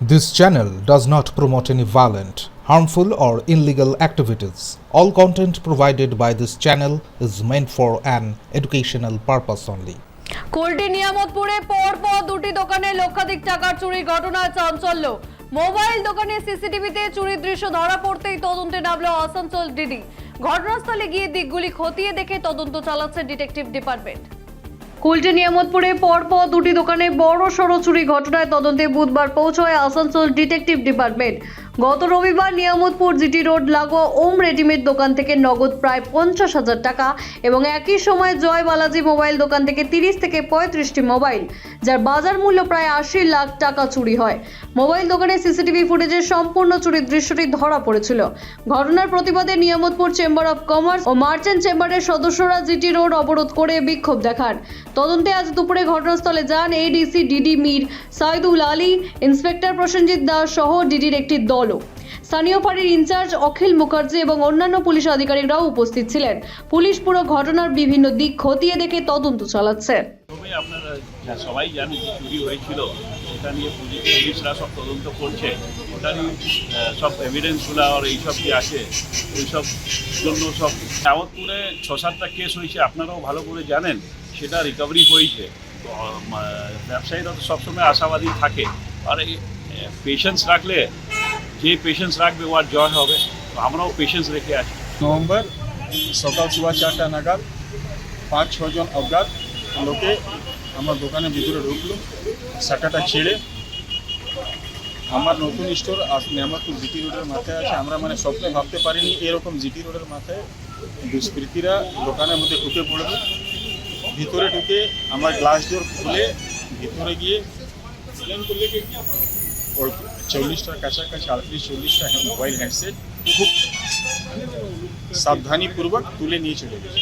This channel does not promote any violent, harmful, or illegal activities. All content provided by this channel is meant for an educational purpose only. Kulti নিয়ামতপুরে পর পর দুটি দোকানে লক্ষাধিক টাকার চুরির ঘটনায় চাঞ্চল্য মোবাইল দোকানে সিসিটিভিতে চুরির দৃশ্য ধরা পড়তেই তদন্তে নামলো আসানসোল ডিডি ঘটনাস্থলে গিয়ে দিকগুলি খতিয়ে দেখে তদন্ত চালাচ্ছে ডিটেকটিভ ডিপার্টমেন্ট কুলটি নিয়ামতপুরে পরপর দুটি দোকানে বড় সড়ো চুরি ঘটনায় তদন্তে বুধবার পৌঁছয় আসানসোল ডিটেকটিভ ডিপার্টমেন্ট। গত রবিবার নিয়ামতপুর জিটি রোড লাগোয়া ওম রেডিমেড দোকান থেকে নগদ প্রায় পঞ্চাশ হাজার টাকা এবং একই সময় জয় বালাজি মোবাইল দোকান থেকে তিরিশ থেকে পঁয়ত্রিশটি মোবাইল, যার বাজার মূল্য প্রায় আশি লাখ টাকা চুরি হয়। মোবাইল দোকানে সিসিটিভি ফুটেজের সম্পূর্ণ চুরির দৃশ্যটি ধরা পড়েছিল। ঘটনার প্রতিবাদে নিয়ামতপুর চেম্বার অফ কমার্স ও মার্চেন্ট চেম্বারের সদস্যরা জিটি রোড অবরোধ করে বিক্ষোভ দেখান। তদন্তে আজ দুপুরে ঘটনাস্থলে যান ADC DD Mir, Saidul Ali, inspector Prasenjit Das সহ ডিডির একটি দলও স্থানীয় ফাঁড়ির ইনচার্জ অখিল মুখার্জি এবং অন্যান্য পুলিশ আধিকারিকরাও উপস্থিত ছিলেন। পুলিশ পুরো ঘটনার বিভিন্ন দিক খতিয়ে দেখে তদন্ত চালাচ্ছে। আপনারা সবাই জানে যে চুরি হয়েছিল সেটা নিয়ে পুলিশ পুলিশরা সব তদন্ত করছে। আহ, সব এভিডেন্সগুলো আর এইসব কি আছে ওইসব জন্য সব যাবতপুরে ছ সাতটা কেস হয়েছে আপনারাও ভালো করে জানেন সেটা রিকভারি হয়েছে। ব্যবসায়ীরা তো সবসময় আশাবাদী থাকে। আর পেশেন্স রাখলে যে পেশেন্স রাখবে ও আর জয় হবে, তো আমরাও পেশেন্স রেখে আছি। নভেম্বর, সকাল সুবা চারটা নাগাদ, পাঁচ ছজন অজ্ঞাত লোকে আমার দোকানের ভিতরে ঢুকলো শাটাটা ছেড়ে আমার নতুন স্টোর নেমাতুর জিটি রোডের মাথায় আছে, আমরা মানে স্বপ্নে ভাবতে পারিনি এরকম জিটি রোডের মাথায় দুষ্কৃতীরা দোকানের মধ্যে ঢুকে পড়বে। ভিতরে ঢুকে আমার গ্লাস ডোর খুলে ভিতরে গিয়ে ওর চল্লিশটার কাছাকাছি আটত্রিশ চল্লিশটা মোবাইল হ্যান্ডসেট খুব সাবধানীপূর্বক তুলে নিয়ে চলে গেছে।